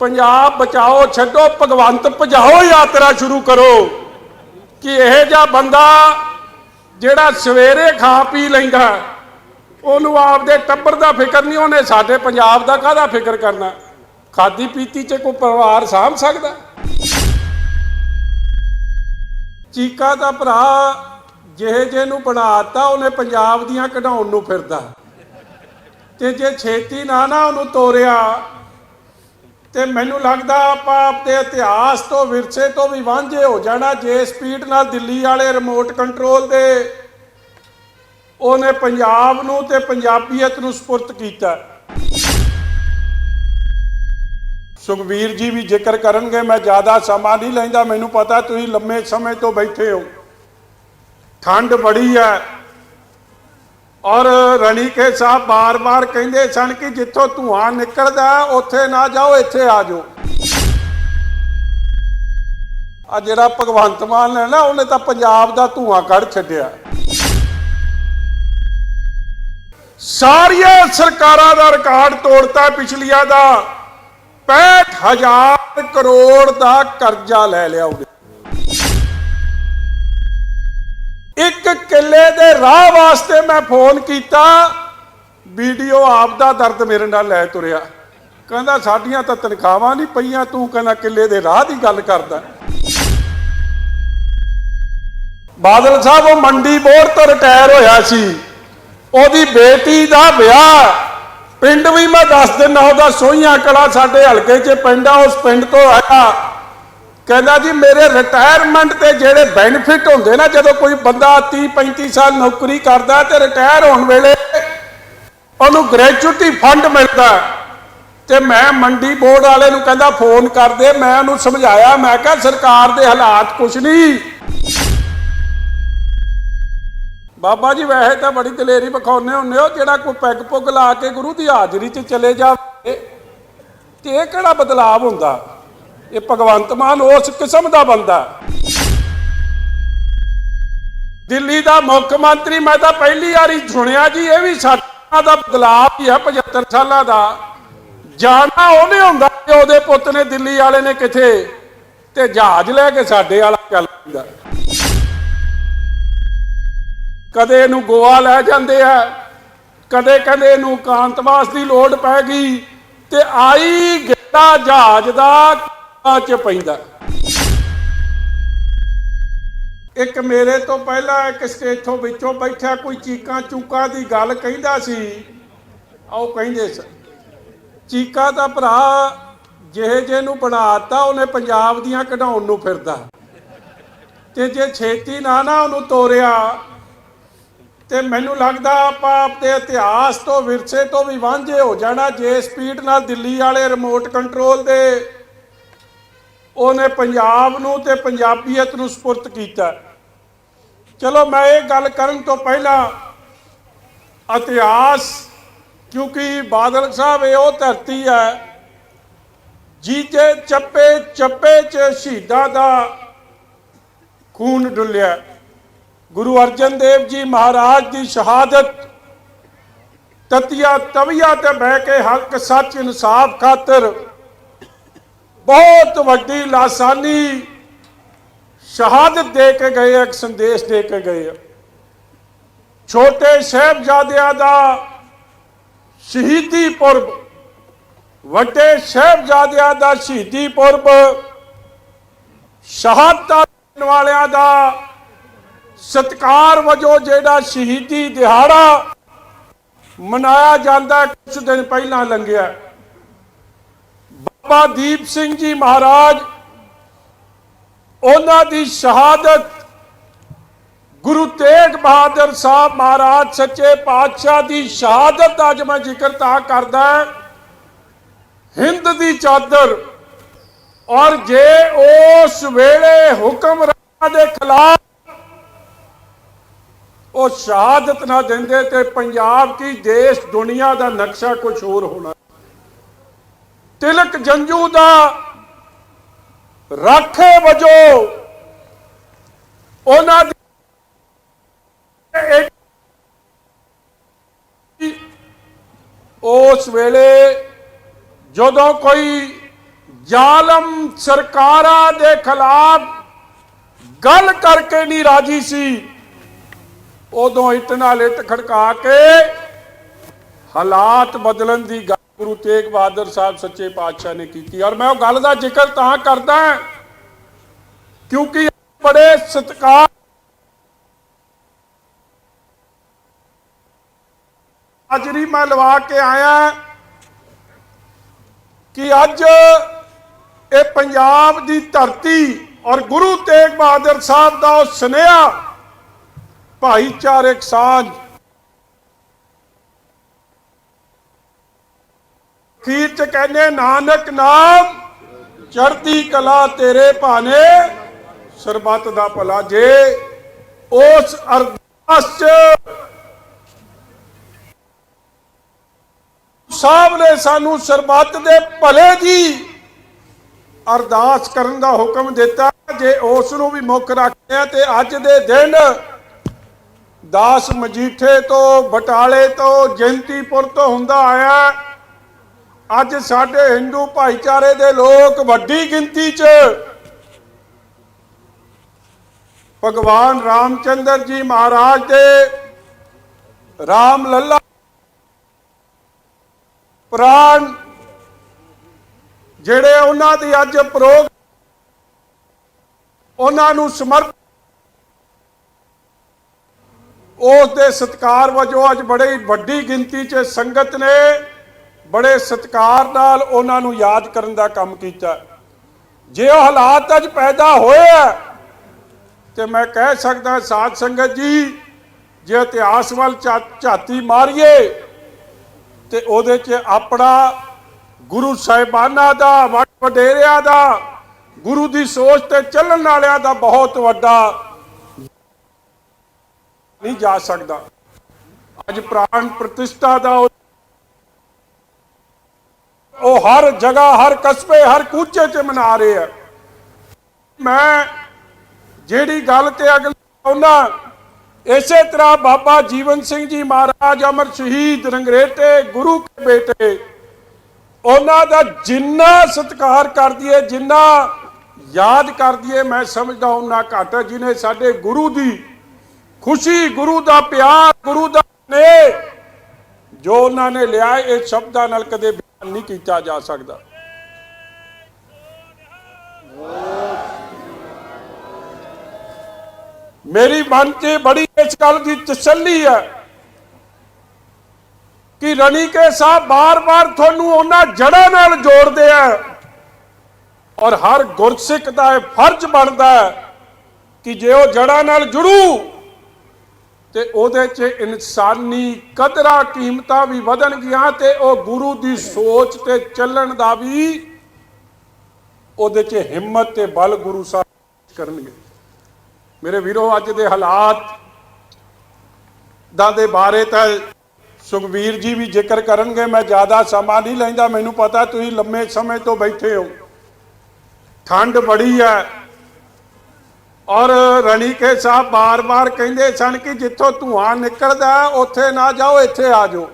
ਪੰਜਾਬ ਬਚਾਓ, ਛੱਡੋ, ਭਗਵੰਤ, ਭਜਾਓ ਯਾਤਰਾ ਸ਼ੁਰੂ ਕਰੋ। ਕਿ ਇਹ ਜਿਹਾ ਬੰਦਾ ਜਿਹੜਾ ਸਵੇਰੇ ਖਾ ਪੀ ਲੈਂਦਾ, ਉਹਨੂੰ ਆਪਦੇ ਟੱਬਰ ਦਾ ਫਿਕਰ ਨਹੀਂ, ਉਹਨੇ ਸਾਡੇ ਪੰਜਾਬ ਦਾ ਕਾਹਦਾ ਫਿਕਰ ਕਰਨਾ? ਖਾਦੀ ਪੀਤੀ 'ਚ ਕੋਈ ਪਰਿਵਾਰ ਸਾਂਭ ਸਕਦਾ? ਚੀਕਾ ਦਾ ਭਰਾ ਜਿਹੇ ਜੇ ਨੂੰ ਬਣਾਤਾ, ਉਹਨੇ ਪੰਜਾਬ ਦੀਆਂ ਕਢਾਉਣ ਨੂੰ ਫਿਰਦਾ। ਤੇ ਜੇ ਛੇਤੀ ਨਾ ਨਾ ਉਹਨੂੰ ਤੋਰਿਆ ਤੇ ਮੈਨੂੰ ਲੱਗਦਾ ਆਪਾਂ ਆਪਦੇ ਇਤਿਹਾਸ ਤੋਂ ਵਿਰਸੇ ਤੋਂ ਵੀ ਵਾਂਝੇ ਹੋ ਜਾਣਾ ਜੇ ਸਪੀਡ ਨਾਲ ਦਿੱਲੀ ਵਾਲੇ ਰਿਮੋਟ ਕੰਟਰੋਲ ਦੇ ਉਹਨੇ ਪੰਜਾਬ ਨੂੰ ਤੇ ਪੰਜਾਬੀਅਤ ਨੂੰ ਸਪੁਰਤ ਕੀਤਾ। ਸੁਖਵੀਰ ਜੀ ਵੀ ਜ਼ਿਕਰ ਕਰਨਗੇ, ਮੈਂ ਜ਼ਿਆਦਾ ਸਮਾਂ ਨਹੀਂ ਲੈਂਦਾ, ਮੈਨੂੰ ਪਤਾ ਤੁਸੀਂ ਲੰਮੇ ਸਮੇਂ ਤੋਂ ਬੈਠੇ ਹੋ। ਠੰਡ ਬੜੀ ਹੈ। ਔਰ ਰਣੀਕੇ ਸਾਹਿਬ ਬਾਰ-ਬਾਰ ਕਹਿੰਦੇ ਸਨ ਕਿ ਜਿੱਥੋਂ ਧੂਆਂ ਨਿਕਲਦਾ ਉੱਥੇ ਨਾ ਜਾਓ, ਇੱਥੇ ਆ ਜਾਓ। ਆ ਜਿਹੜਾ ਭਗਵੰਤ ਮਾਨ ਹੈ ਨਾ, ਉਹਨੇ ਤਾਂ ਪੰਜਾਬ ਦਾ ਧੂਆਂ ਕੱਢ ਛੱਡਿਆ। ਸਾਰੀਆਂ ਸਰਕਾਰਾਂ ਦਾ ਰਿਕਾਰਡ ਤੋੜਤਾ ਪਿਛਲੀਆਂ ਦਾ। 65000 ਕਰੋੜ ਦਾ ਕਰਜ਼ਾ ਲੈ ਲਿਆ ਉਹਨੇ। ਇੱਕ ਕਿੱਲੇ ਦੇ ਰਾਹ ਵਾਸਤੇ ਮੈਂ ਫੋਨ ਕੀਤਾ, ਵੀਡੀਓ ਆਪ ਦਾ ਦਰਦ ਮੇਰੇ ਨਾਲ ਲੈ ਤੁਰਿਆ। ਕਹਿੰਦਾ, ਸਾਡੀਆਂ ਤਾਂ ਤਨਖਾਹਾਂ ਨਹੀਂ ਪਈਆਂ, ਤੂੰ ਕਹਿੰਦਾ, ਕਿੱਲੇ ਦੇ ਰਾਹ ਦੀ ਗੱਲ ਕਰਦਾ। ਬਾਦਲ ਸਾਹਿਬ, ਉਹ ਮੰਡੀ ਬੋਰਡ ਤੋਂ ਰਿਟਾਇਰ ਹੋਇਆ ਸੀ। ਉਹਦੀ ਬੇਟੀ ਦਾ ਵਿਆਹ, ਪਿੰਡ ਵੀ ਮੈਂ ਦੱਸ ਦਿੰਦਾ, ਉਹਦਾ ਸੋਹੀਆਂ ਕਲਾ ਸਾਡੇ ਹਲਕੇ 'ਚ ਪਿੰਡ ਆ, ਉਸ ਪਿੰਡ ਤੋਂ ਆਇਆ। ਕਹਿੰਦਾ ਜੀ, ਮੇਰੇ ਰਿਟਾਇਰਮੈਂਟ ਤੇ ਜਿਹੜੇ ਬੈਨੀਫਿਟ ਹੁੰਦੇ ਨਾ, ਜਦੋਂ ਕੋਈ ਬੰਦਾ 30 35 ਸਾਲ ਨੌਕਰੀ ਕਰਦਾ ਤੇ ਰਿਟਾਇਰ ਹੋਣ ਵੇਲੇ ਉਹਨੂੰ ਗ੍ਰੈਚੁਇਟੀ ਫੰਡ ਮਿਲਦਾ। ਤੇ ਮੈਂ ਮੰਡੀ ਬੋਰਡ ਵਾਲੇ ਨੂੰ ਕਹਿੰਦਾ ਫੋਨ ਕਰਦੇ ਮੈਂ ਉਹਨੂੰ ਸਮਝਾਇਆ, ਮੈਂ ਕਿਹਾ, ਸਰਕਾਰ ਦੇ ਹਾਲਾਤ ਕੁਛ ਨਹੀਂ। ਬਾਬਾ ਜੀ, ਵੈਸੇ ਤਾਂ ਬੜੀ ਦਲੇਰੀ ਵਿਖਾਉਂਦੇ ਹੁੰਦੇ ਹੋ, ਜਿਹੜਾ ਕੋਈ ਪੈਗ ਪੁੱਗ ਲਾ ਕੇ ਗੁਰੂ ਦੀ ਹਾਜ਼ਰੀ 'ਚ ਚਲੇ ਜਾਵੇ, ਤੇ ਇਹ ਕਿਹੜਾ ਬਦਲਾਵ ਹੁੰਦਾ? ਇਹ ਭਗਵੰਤ ਮਾਨ ਉਸ ਕਿਸਮ ਦਾ ਬੰਦਾ। ਦਿੱਲੀ ਦਾ ਮੁੱਖ ਮੰਤਰੀ, ਮੈਂ ਤਾਂ ਪਹਿਲੀ ਵਾਰੀ ਸੁਣਿਆ ਜੀ, ਇਹ ਵੀ ਸਾਡਾ ਦਾ ਬਦਲਾਵ ਹੀ ਹੈ 75 ਸਾਲਾਂ ਦਾ। ਜਾਣਾ ਉਹਨੇ ਹੁੰਦਾ ਕਿ ਉਹਦੇ ਪੁੱਤ ਨੇ ਦਿੱਲੀ ਵਾਲੇ ਨੇ ਕਿਥੇ, ਤੇ ਜਹਾਜ਼ ਲੈ ਕੇ ਸਾਡੇ ਵਾਲਾ ਚੱਲ ਪੈਂਦਾ। ਕਦੇ ਇਹਨੂੰ ਗੋਆ ਲੈ ਜਾਂਦੇ ਆ, ਕਦੇ ਕਹਿੰਦੇ ਇਹਨੂੰ ਕਾਂਤਵਾਸ ਦੀ ਲੋੜ ਪੈ ਗਈ, ਤੇ ਆਈ ਗਿਆ ਜਹਾਜ਼ ਦਾ ਚ ਪੈਂਦਾ। ਇੱਕ ਮੇਰੇ ਤੋਂ ਪਹਿਲਾਂ ਇੱਕ ਸਟੇਜੋਂ ਵਿੱਚੋਂ ਬੈਠਾ ਕੋਈ ਚੀਕਾਂ ਚੂਕਾਂ ਦੀ ਗੱਲ ਕਹਿੰਦਾ ਸੀ ਉਹ ਕਹਿੰਦੇ ਸੀ, ਚੀਕਾ ਦਾ ਭਰਾ ਜਿਹੇ ਜੇ ਨੂੰ ਬਣਾਤਾ, ਉਹਨੇ ਪੰਜਾਬ ਦੀਆਂ ਕਢਾਉਣ ਨੂੰ ਫਿਰਦਾ। ਤੇ ਜੇ ਛੇਤੀ ਨਾ ਨਾ ਉਹਨੂੰ ਤੋਰਿਆ, ਤੇ ਮੈਨੂੰ ਲੱਗਦਾ ਆਪਾਂ ਆਪਦੇ ਇਤਿਹਾਸ ਤੋਂ ਵਿਰਸੇ ਤੋਂ ਵੀ ਵਾਂਝੇ ਹੋ ਜਾਣਾ, ਜੇ ਸਪੀਡ ਨਾਲ ਦਿੱਲੀ ਵਾਲੇ ਰਿਮੋਟ ਕੰਟਰੋਲ ਦੇ ਉਹਨੇ ਪੰਜਾਬ ਨੂੰ ਤੇ ਪੰਜਾਬੀਅਤ ਨੂੰ ਸਪੁਰਤ ਕੀਤਾ। ਚਲੋ ਮੈਂ ਇਹ ਗੱਲ ਕਰਨ ਤੋਂ ਪਹਿਲਾਂ ਇਤਿਹਾਸ, ਕਿਉਂਕਿ ਬਾਦਲ ਸਾਹਿਬ ਇਹ ਉਹ ਧਰਤੀ ਹੈ ਜੀਤੇ ਚੱਪੇ ਚੱਪੇ 'ਚ ਸ਼ਹੀਦਾਂ ਦਾ ਖੂਨ ਡੁੱਲਿਆ। ਗੁਰੂ ਅਰਜਨ ਦੇਵ ਜੀ ਮਹਾਰਾਜ ਦੀ ਸ਼ਹਾਦਤ, ਤਤੀਆ ਤਵੀਆ ਤੇ ਬਹਿ ਕੇ ਹੱਕ ਸੱਚ ਇਨਸਾਫ ਖਾਤਰ ਬਹੁਤ ਵੱਡੀ ਲਾਸਾਨੀ ਸ਼ਹਾਦਤ ਦੇ ਕੇ ਗਏ ਇੱਕ ਸੰਦੇਸ਼ ਦੇ ਕੇ ਗਏ ਛੋਟੇ ਸਾਹਿਬਜ਼ਾਦਿਆਂ ਦਾ ਸ਼ਹੀਦੀ ਪੁਰਬ ਵੱਡੇ ਸਾਹਿਬਜ਼ਾਦਿਆਂ ਦਾ ਸ਼ਹੀਦੀ ਪੁਰਬ ਸ਼ਹਾਦਤਾਂ ਦੇਣ ਵਾਲਿਆਂ ਦਾ ਸਤਕਾਰ ਵਜੋਂ ਜਿਹੜਾ ਸ਼ਹੀਦੀ ਦਿਹਾੜਾ ਮਨਾਇਆ ਜਾਂਦਾ ਹੈ, ਕੁਝ ਦਿਨ ਪਹਿਲਾਂ ਲੰਘਿਆ। ਬਾਬਾ ਦੀਪ ਸਿੰਘ ਜੀ ਮਹਾਰਾਜ, ਉਹਨਾਂ ਦੀ ਸ਼ਹਾਦਤ ਗੁਰੂ ਤੇਗ ਬਹਾਦਰ ਸਾਹਿਬ ਮਹਾਰਾਜ ਸੱਚੇ ਪਾਤਸ਼ਾਹ ਦੀ ਸ਼ਹਾਦਤ ਦਾ ਅੱਜ ਮੈਂ ਜ਼ਿਕਰ ਤਾਂ ਕਰਦਾ ਹਿੰਦ ਦੀ ਚਾਦਰ ਔਰ ਜੇ ਉਸ ਵੇਲੇ ਹੁਕਮਰਾਨਾਂ ਦੇ ਖਿਲਾਫ ਉਹ ਸ਼ਹਾਦਤ ਨਾ ਦਿੰਦੇ ਤੇ ਪੰਜਾਬ ਕੀ ਦੇਸ਼ ਦੁਨੀਆ ਦਾ ਨਕਸ਼ਾ ਕੁਝ ਹੋਰ ਹੋਣਾ। ਤਿਲਕ ਜੰਜੂ ਦਾ ਰਾਖੇ ਵਜੋਂ ਉਹਨਾਂ ਦੀ ਉਸ ਵੇਲੇ ਜਦੋਂ ਕੋਈ ਜ਼ਾਲਮ ਸਰਕਾਰਾਂ ਦੇ ਖਿਲਾਫ ਗੱਲ ਕਰਕੇ ਨਹੀਂ ਰਾਜੀ ਸੀ, ਉਦੋਂ ਇੱਟ ਨਾਲ ਇੱਟ ਖੜਕਾ ਕੇ ਹਾਲਾਤ ਬਦਲਣ ਦੀ ਗੱਲ ਗੁਰੂ ਤੇਗ ਬਹਾਦਰ ਸਾਹਿਬ ਸੱਚੇ ਪਾਤਸ਼ਾਹ ਨੇ ਕੀਤੀ। ਔਰ ਮੈਂ ਉਹ ਗੱਲ ਦਾ ਜ਼ਿਕਰ ਤਾਂ ਕਰਦਾ ਕਿਉਂਕਿ ਬੜੇ ਸਤਿਕਾਰ ਹਾਜ਼ਰੀ ਮੈਂ ਲਵਾ ਕੇ ਆਇਆ ਕਿ ਅੱਜ ਇਹ ਪੰਜਾਬ ਦੀ ਧਰਤੀ ਔਰ ਗੁਰੂ ਤੇਗ ਬਹਾਦਰ ਸਾਹਿਬ ਦਾ ਉਹ ਸੁਨੇਹਾ, ਭਾਈਚਾਰਕ ਸਾਂਝ ਖੀਰ ਚ ਕਹਿੰਦੇ, ਨਾਨਕ ਨਾਮ ਚੜਦੀ ਕਲਾ ਤੇਰੇ ਭਾਨੇ ਸਰਬੱਤ ਦਾ ਭਲਾ ਜੇ, ਉਸ ਅਰਦਾਸ ਚ ਸਾਹਿਬ ਨੇ ਸਾਨੂੰ ਸਰਬੱਤ ਦੇ ਭਲੇ ਦੀ ਅਰਦਾਸ ਕਰਨ ਦਾ ਹੁਕਮ ਦਿੱਤਾ। ਜੇ ਉਸ ਨੂੰ ਵੀ ਮੁੱਖ ਰੱਖਦੇ ਆ ਤੇ ਅੱਜ ਦੇ ਦਿਨ ਦਾਸ ਮਜੀਠੇ ਤੋਂ, ਬਟਾਲੇ ਤੋਂ ਜੈਂਤੀਪੁਰ ਤੋਂ ਹੁੰਦਾ ਆਇਆ। ਅੱਜ ਸਾਡੇ ਹਿੰਦੂ ਭਾਈਚਾਰੇ ਦੇ ਲੋਕ ਵੱਡੀ ਗਿਣਤੀ 'ਚ ਭਗਵਾਨ ਰਾਮਚੰਦਰ ਜੀ ਮਹਾਰਾਜ ਦੇ ਰਾਮ ਲੱਲਾ ਪ੍ਰਾਨ ਜਿਹੜੇ ਉਹਨਾਂ ਦੀ ਅੱਜ ਪ੍ਰੋਗ ਉਹਨਾਂ ਨੂੰ ਸਮਰਪਿਤ ਉਸ ਦੇ ਸਤਕਾਰ ਵਜੋਂ ਅੱਜ ਬੜੀ ਵੱਡੀ ਗਿਣਤੀ 'ਚ ਸੰਗਤ ਨੇ ਬੜੇ ਸਤਿਕਾਰ ਨਾਲ ਉਹਨਾਂ ਨੂੰ ਯਾਦ ਕਰਨ ਦਾ ਕੰਮ ਕੀਤਾ। ਜੇ ਉਹ ਹਾਲਾਤ ਅੱਜ ਪੈਦਾ ਹੋਏ ਆ, ਤੇ ਮੈਂ ਕਹਿ ਸਕਦਾ ਸਾਧ ਸੰਗਤ ਜੀ, ਜੇ ਇਤਿਹਾਸ ਵੱਲ ਝਾ- ਝਾਤੀ ਮਾਰੀਏ, ਤੇ ਉਹਦੇ 'ਚ ਆਪਣਾ ਗੁਰੂ ਸਾਹਿਬਾਨਾਂ ਦਾ, ਵੱਡ ਵਡੇਰਿਆਂ ਦਾ, ਗੁਰੂ ਦੀ ਸੋਚ ਤੇ ਚੱਲਣ ਵਾਲਿਆਂ ਦਾ ਬਹੁਤ ਵੱਡਾ ਨਹੀਂ ਜਾ ਸਕਦਾ। ਅੱਜ ਪ੍ਰਾਣ ਪ੍ਰਤਿਸ਼ਠਾ ਦਾ ਉਹ- ਹਰ ਜਗ੍ਹਾ ਹਰ ਕਸਬੇ ਹਰ ਕੂਚੇ 'ਚ ਮਨਾ ਰਹੇ ਆ। ਮੈਂ ਜਿਹੜੀ ਗੱਲ ਤੇ ਅਗਲ ਆਉਣਾ ਇਸੇ ਤਰ੍ਹਾਂ ਬਾਬਾ ਜੀਵਨ ਸਿੰਘ ਜੀ ਮਹਾਰਾਜ ਅਮਰ ਸ਼ਹੀਦ ਰੰਗਰੇਟੇ ਗੁਰੂ ਕੇ ਬੇਟੇ ਉਹਨਾਂ ਦਾ ਜਿੰਨਾ ਸਤਿਕਾਰ ਕਰਦੀ ਹੈ ਜਿੰਨਾ ਯਾਦ ਕਰਦੀ ਹੈ ਮੈਂ ਸਮਝਦਾ ਉਹਨਾਂ ਘੱਟ ਹੈ, ਜਿਨੇ ਸਾਡੇ ਗੁਰੂ ਦੀ ਖੁਸ਼ੀ ਗੁਰੂ ਦਾ ਪਿਆਰ ਗੁਰੂ ਦਾ ਨੇ ਜੋ ਉਹਨਾਂ ਨੇ ਲਿਆ ਇਹ ਸ਼ਬਦਾਂ ਨਾਲ ਕਦੇ ਨਹੀਂ ਕੀਤਾ ਜਾ ਸਕਦਾ। ਮੇਰੀ ਮਨ 'ਚ ਬੜੀ ਇਸ ਗੱਲ ਦੀ ਤਸੱਲੀ ਹੈ ਕਿ ਰਣੀਕੇ ਸਾਹਿਬ ਬਾਰ-ਬਾਰ ਤੁਹਾਨੂੰ ਉਹਨਾਂ ਜੜਾਂ ਨਾਲ ਜੋੜਦੇ ਆ ਔਰ ਹਰ ਗੁਰਸਿੱਖ ਦਾ ਇਹ ਫਰਜ਼ ਬਣਦਾ ਹੈ ਕਿ ਜੇ ਉਹ ਜੜਾਂ ਨਾਲ ਜੁੜੂ ਤੇ ਉਹਦੇ 'ਚ ਇਨਸਾਨੀ ਕਦਰਾਂ ਕੀਮਤਾਂ ਵੀ ਵਧਣਗੀਆਂ ਤੇ ਉਹ ਗੁਰੂ ਦੀ ਸੋਚ ਤੇ ਚੱਲਣ ਦਾ ਵੀ ਉਹਦੇ 'ਚ ਹਿੰਮਤ ਤੇ ਬਲ ਗੁਰੂ ਸਾਹਿਬ ਕਰਨਗੇ। ਮੇਰੇ ਵੀਰੋ, ਅੱਜ ਦੇ ਹਾਲਾਤ ਦਾ ਦੇ ਬਾਰੇ ਤਾਂ ਸੁਖਵੀਰ ਜੀ ਵੀ ਜ਼ਿਕਰ ਕਰਨਗੇ, ਮੈਂ ਜ਼ਿਆਦਾ ਸਮਾਂ ਨਹੀਂ ਲੈਂਦਾ, ਮੈਨੂੰ ਪਤਾ ਤੁਸੀਂ ਲੰਮੇ ਸਮੇਂ ਤੋਂ ਬੈਠੇ ਹੋ। ਠੰਡ ਬੜੀ ਹੈ ਔਰ ਰਣੀਕੇ ਸਾਹਿਬ ਬਾਰ-ਬਾਰ ਕਹਿੰਦੇ ਸਨ ਕਿ ਜਿੱਥੋਂ ਧੂਆਂ ਨਿਕਲਦਾ, ਉੱਥੇ ਨਾ ਜਾਓ, ਇੱਥੇ ਆ ਜਾਓ।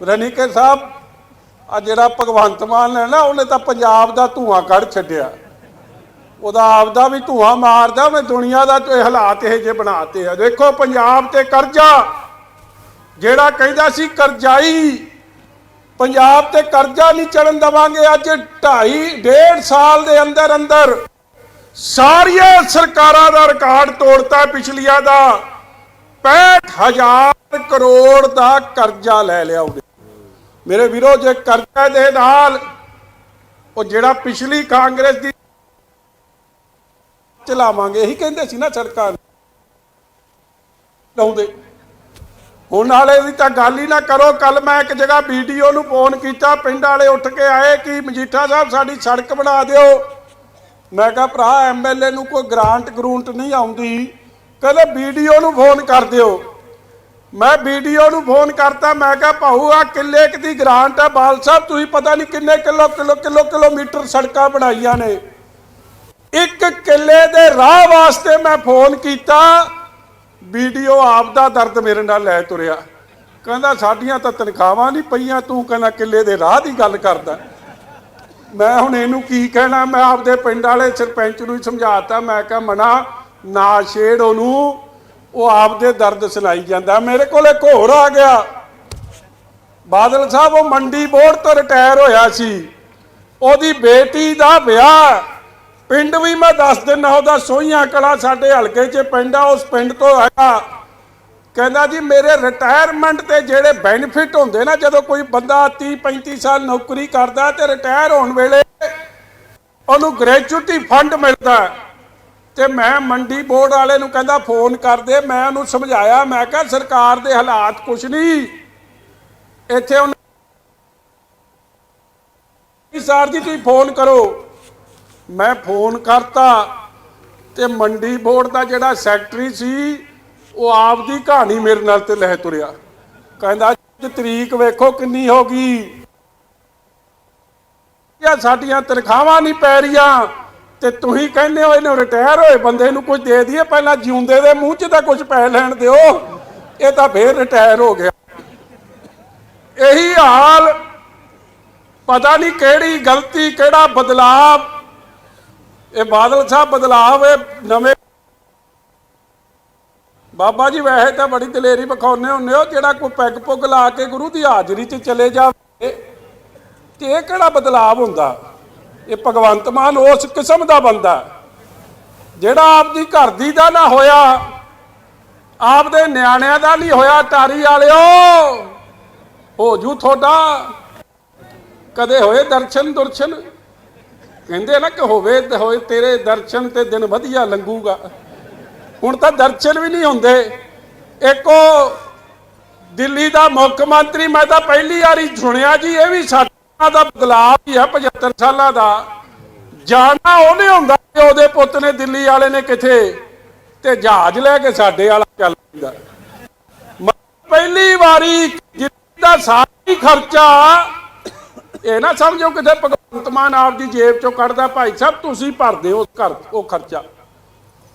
ਰਣੀਕੇ ਸਾਹਿਬ, ਆ ਜਿਹੜਾ ਭਗਵੰਤ ਮਾਨ ਹੈ ਨਾ, ਉਹਨੇ ਤਾਂ ਪੰਜਾਬ ਦਾ ਧੂਆਂ ਕੱਢ ਛੱਡਿਆ। ਉਹਦਾ ਆਪਦਾ ਵੀ ਧੂਆਂ ਮਾਰਦਾ, ਉਹਨੇ ਦੁਨੀਆ ਦਾ ਤੇ ਹਾਲਾਤ ਇਹ ਜੇ ਬਣਾਤੇ ਆ। ਦੇਖੋ, ਪੰਜਾਬ ਤੇ ਕਰਜ਼ਾ, ਜਿਹੜਾ ਕਹਿੰਦਾ ਸੀ ਕਰਜ਼ਾਈ, ਪੰਜਾਬ ਤੇ ਕਰਜ਼ਾ ਨਹੀਂ ਚੜਨ ਦਵਾਂਗੇ ਅੱਜ 2.5 ਡੇਢ ਸਾਲ ਦੇ ਅੰਦਰ ਅੰਦਰ ਸਾਰੀਆਂ ਸਰਕਾਰਾਂ ਦਾ ਰਿਕਾਰਡ ਤੋੜਤਾ ਪਿਛਲੀਆਂ ਦਾ। 65000 ਕਰੋੜ ਦਾ ਕਰਜ਼ਾ ਲੈ ਲਿਆ ਉਹਨੇ। ਮੇਰੇ ਵੀਰੋ, ਜੇ ਕਰਜ਼ਾ ਦੇ ਨਾਲ ਉਹ ਜਿਹੜਾ ਪਿਛਲੀ ਕਾਂਗਰਸ ਦੀ ਚਲਾਵਾਂਗੇ, ਇਹੀ ਕਹਿੰਦੇ ਸੀ ਨਾ ਸਰਕਾਰ। ਲਾਉਂਦੇ। ਹੁਣ ਵਾਲੇ ਦੀ ਤਾਂ ਗੱਲ ਹੀ ਨਾ ਕਰੋ ਕੱਲ ਮੈਂ ਇੱਕ ਜਗ੍ਹਾ ਵੀਡੀਓ ਨੂੰ ਫੋਨ ਕੀਤਾ, ਪਿੰਡ ਵਾਲੇ ਉੱਠ ਕੇ ਆਏ ਕਿ ਮਜੀਠਾ ਸਾਹਿਬ ਸਾਡੀ ਸੜਕ ਬਣਾ ਦਿਓ। ਮੈਂ ਕਿਹਾ ਭਰਾ ਐਮਐਲਏ ਨੂੰ ਕੋਈ ਗ੍ਰਾਂਟ ਗਰੂੰਟ ਨਹੀਂ ਆਉਂਦੀ। ਕਹਿੰਦੇ, ਵੀਡੀਓ ਨੂੰ ਫੋਨ ਕਰ ਦਿਓ। ਮੈਂ ਵੀਡੀਓ ਨੂੰ ਫੋਨ ਕਰਤਾ, ਮੈਂ ਕਿਹਾ ਭਾਊ ਆ ਕਿੱਲੇ ਕੁ ਦੀ ਗ੍ਰਾਂਟ ਹੈ ਬਾਲ ਸਾਹਿਬ, ਤੁਸੀਂ ਪਤਾ ਨਹੀਂ ਕਿੰਨੇ ਕਿਲੋ ਕਿਲੋ ਕਿਲੋ, ਕਿਲੋਮੀਟਰ ਸੜਕਾਂ ਬਣਾਈਆਂ ਨੇ। ਇੱਕ ਕਿੱਲੇ ਦੇ ਰਾਹ ਵਾਸਤੇ ਮੈਂ ਫੋਨ ਕੀਤਾ। ਵੀਡੀਓ ਆਪ ਦਾ ਦਰਦ ਮੇਰੇ ਨਾਲ ਲੈ ਤੁਰਿਆ। ਕਹਿੰਦਾ, ਸਾਡੀਆਂ ਤਾਂ ਤਨਖਾਹਾਂ ਨਹੀਂ ਪਈਆਂ, ਤੂੰ ਕਹਿੰਦਾ, ਕਿੱਲੇ ਦੇ ਰਾਹ ਦੀ ਗੱਲ ਕਰਦਾ। ਮੈਂ ਹੁਣ ਇਹਨੂੰ ਕੀ ਕਹਿਣਾ, ਮੈਂ ਆਪਦੇ ਪਿੰਡ ਵਾਲੇ ਸਰਪੰਚ ਨੂੰ ਹੀ ਸਮਝਾਤਾ, ਮੈਂ ਕਿਹਾ, ਮਨਾ, ਨਾ ਛੇੜ ਉਹਨੂੰ, ਉਹ ਆਪਦੇ ਦਰਦ ਸੁਣਾਈ ਜਾਂਦਾ। ਮੇਰੇ ਕੋਲ ਇੱਕ ਹੋਰ ਆ ਗਿਆ। ਬਾਦਲ ਸਾਹਿਬ, ਉਹ ਮੰਡੀ ਬੋਰਡ ਤੋਂ ਰਿਟਾਇਰ ਹੋਇਆ ਸੀ। ਉਹਦੀ ਬੇਟੀ ਦਾ ਵਿਆਹ। ਪਿੰਡ ਵੀ ਮੈਂ ਦੱਸ ਦਿੰਦਾ, ਉਹਦਾ ਸੋਹੀਆਂ ਕਲਾ ਸਾਡੇ ਹਲਕੇ 'ਚ ਪਿੰਡ ਆ, ਉਸ ਪਿੰਡ ਤੋਂ ਆਇਆ। ਕਹਿੰਦਾ ਜੀ, ਮੇਰੇ ਰਿਟਾਇਰਮੈਂਟ ਤੇ ਜਿਹੜੇ ਬੈਨੀਫਿਟ ਹੁੰਦੇ ਨਾ, ਜਦੋਂ ਕੋਈ ਬੰਦਾ 30 35 ਸਾਲ ਨੌਕਰੀ ਕਰਦਾ ਤੇ ਰਿਟਾਇਰ ਹੋਣ ਵੇਲੇ ਉਹਨੂੰ ਗ੍ਰੈਚੁਇਟੀ ਫੰਡ ਮਿਲਦਾ ਹੈ। ਤੇ ਮੈਂ ਮੰਡੀ ਬੋਰਡ ਵਾਲੇ ਨੂੰ ਕਹਿੰਦਾ ਫੋਨ ਕਰਦੇ ਮੈਂ ਉਹਨੂੰ ਸਮਝਾਇਆ, ਮੈਂ ਕਿਹਾ, ਸਰਕਾਰ ਦੇ ਹਾਲਾਤ ਕੁਛ ਨਹੀਂ ਇੱਥੇ ਉਹਨਾਂ ਸਰ ਜੀ, ਤੁਸੀਂ ਫੋਨ ਕਰੋ ਮੈਂ ਫੋਨ ਕਰਤਾ ਤੇ ਮੰਡੀ ਬੋਰਡ ਦਾ ਜਿਹੜਾ ਸੈਕਟਰੀ ਸੀ ਉਹ ਆਪਦੀ ਕਹਾਣੀ ਮੇਰੇ ਨਾਲ ਤੇ ਲੈ ਤੁਰਿਆ। ਕਹਿੰਦਾ ਤਰੀਕ ਵੇਖੋ ਕਿੰਨੀ ਹੋ ਗਈ। ਯਾ ਸਾਡੀਆਂ ਤਨਖਾਹਾਂ ਨਹੀਂ ਪੈ ਰਹੀਆਂ। ਤੇ ਤੁਸੀਂ ਕਹਿੰਦੇ ਹੋ ਇਹਨੂੰ ਰਿਟਾਇਰ ਹੋਏ ਬੰਦੇ ਨੂੰ ਕੁਝ ਦੇ ਦਈਏ, ਪਹਿਲਾਂ ਜਿਉਂਦੇ ਦੇ ਮੂੰਹ 'ਚ ਤਾਂ ਕੁਝ ਪੈ ਲੈਣ ਦਿਓ। ਇਹ ਤਾਂ ਫੇਰ ਰਿਟਾਇਰ ਹੋ ਗਿਆ। ਇਹੀ ਹਾਲ, ਪਤਾ ਨਹੀਂ ਕਿਹੜੀ ਗਲਤੀ, ਕਿਹੜਾ ਬਦਲਾਵ। ਇਹ ਬਾਦਲ ਸਾਹਿਬ ਬਦਲਾਵ ਇਹ ਨਵੇਂ ਬਾਬਾ ਜੀ, ਵੈਸੇ ਤਾਂ ਬੜੀ ਦਲੇਰੀ ਵਿਖਾਉਂਦੇ ਹੁੰਦੇ ਹੋ, ਜਿਹੜਾ ਕੋਈ ਪੈਗ ਪੁੱਗ ਲਾ ਕੇ ਗੁਰੂ ਦੀ ਹਾਜ਼ਰੀ 'ਚ ਚਲੇ ਜਾਵੇ। ਤੇ ਇਹ ਕਿਹੜਾ ਬਦਲਾਵ ਹੁੰਦਾ? ਇਹ ਭਗਵੰਤ ਮਾਨ ਉਸ ਕਿਸਮ ਦਾ ਬੰਦਾ ਜਿਹੜਾ ਆਪਦੀ ਘਰ ਦੀ ਦਾ ਨਾ ਹੋਇਆ, ਆਪਦੇ ਨਿਆਣਿਆਂ ਦਾ ਨਹੀਂ ਹੋਇਆ ਟਾਰੀ ਵਾਲਿਓ। ਹੋ ਜੂ ਤੁਹਾਡਾ। ਕਦੇ ਹੋਏ ਦਰਸ਼ਨ ਦੁਰਸ਼ਨ? ਕਹਿੰਦੇ ਨਾ ਕਿ ਹੋਵੇ ਤੇ ਹੋਏ ਤੇਰੇ ਦਰਸ਼ਨ ਤੇ ਦਿਨ ਵਧੀਆ ਲੰਘੂਗਾ। ਹੁਣ ਤਾਂ ਦਰਸ਼ਨ ਵੀ ਨਹੀਂ ਹੁੰਦੇ। ਇੱਕੋ ਦਿੱਲੀ ਦਾ ਮੁੱਖ ਮੰਤਰੀ, ਮੈਂ ਤਾਂ ਪਹਿਲੀ ਵਾਰੀ ਸੁਣਿਆ ਜੀ, ਇਹ ਵੀ ਸਾਡਾ ਦਾ ਬਦਲਾਅ ਹੀ ਆ 75 ਸਾਲਾਂ ਦਾ। ਜਾਣਾ ਉਹਨੇ ਹੁੰਦਾ ਉਹਦੇ ਪੁੱਤ ਨੇ ਦਿੱਲੀ ਵਾਲੇ ਨੇ ਕਿਥੇ ਤੇ ਜਹਾਜ਼ ਲੈ ਕੇ ਸਾਡੇ ਵਾਲਾ ਚੱਲ ਪੈਂਦਾ। ਪਹਿਲੀ ਵਾਰੀ ਦਿੱਲੀ ਸਾਰੀ ਖਰਚਾ, ਇਹ ਨਾ ਸਮਝੋ ਕਿਤੇ ਭਗਵੰਤ ਮਾਨ ਆਪ ਦੀ ਜੇਬ ਚੋਂ ਕੱਢਦਾ, ਭਾਈ ਸਾਹਿਬ ਤੁਸੀਂ ਭਰਦੇ ਹੋ ਘਰ, ਉਹ ਖਰਚਾ।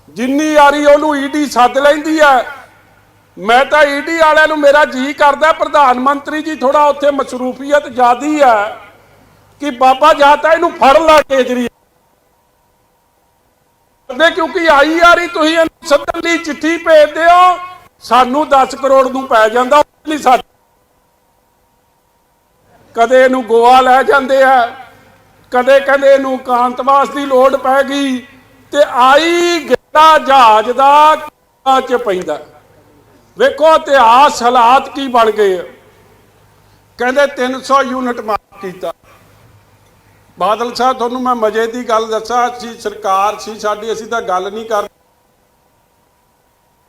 ਜਿੰਨੀ ਯਾਰੀ ਉਹਨੂੰ ਈਡੀ ਸੱਦ ਲੈਂਦੀ ਹੈ, ਮੈਂ ਤਾਂ ਈਡੀ ਵਾਲਿਆਂ ਨੂੰ ਮੇਰਾ ਜੀ ਕਰਦਾ, ਪ੍ਰਧਾਨ ਮੰਤਰੀ ਜੀ ਥੋੜਾ ਉੱਥੇ ਮਸਰੂਫੀਅਤ ਜ਼ਿਆਦੀ ਹੈ ਕਿ ਬਾਬਾ ਜਾਤਾ ਇਹਨੂੰ ਫੜ ਲਾ ਕੇਜਰੀ ਦੇ ਕਿਉਂਕਿ ਆਈ ਯਾਰੀ ਤੁਸੀਂ ਇਹਨੂੰ ਸੱਦਣ ਲਈ ਚਿੱਠੀ ਭੇਜਦੇ ਹੋ ਸਾਨੂੰ 10 ਕਰੋੜ ਨੂੰ ਪੈ ਜਾਂਦਾ ਨਹੀਂ ਸਾਡੇ ਕਦੇ ਇਹਨੂੰ ਗੋਆ ਲੈ ਜਾਂਦੇ ਆ, ਕਦੇ ਕਹਿੰਦੇ ਇਹਨੂੰ ਕਾਂਤਵਾਸ ਦੀ ਲੋੜ ਪੈ ਗਈ, ਤੇ ਆਈ ਗਿਆ ਜਹਾਜ਼ ਦਾ ਚ ਪੈਂਦਾ। ਵੇਖੋ ਇਤਿਹਾਸ ਹਾਲਾਤ ਕੀ ਬਣ ਗਏ ਆ। ਕਹਿੰਦੇ 300 ਯੂਨਿਟ ਮਾਫ ਕੀਤਾ। ਬਾਦਲ ਸਾਹਿਬ, ਤੁਹਾਨੂੰ ਮੈਂ ਮਜੇ ਦੀ ਗੱਲ ਦੱਸਾਂ ਸੀ ਸਰਕਾਰ ਸੀ, ਸਾਡੀ ਅਸੀਂ ਤਾਂ ਗੱਲ ਨਹੀਂ ਕਰ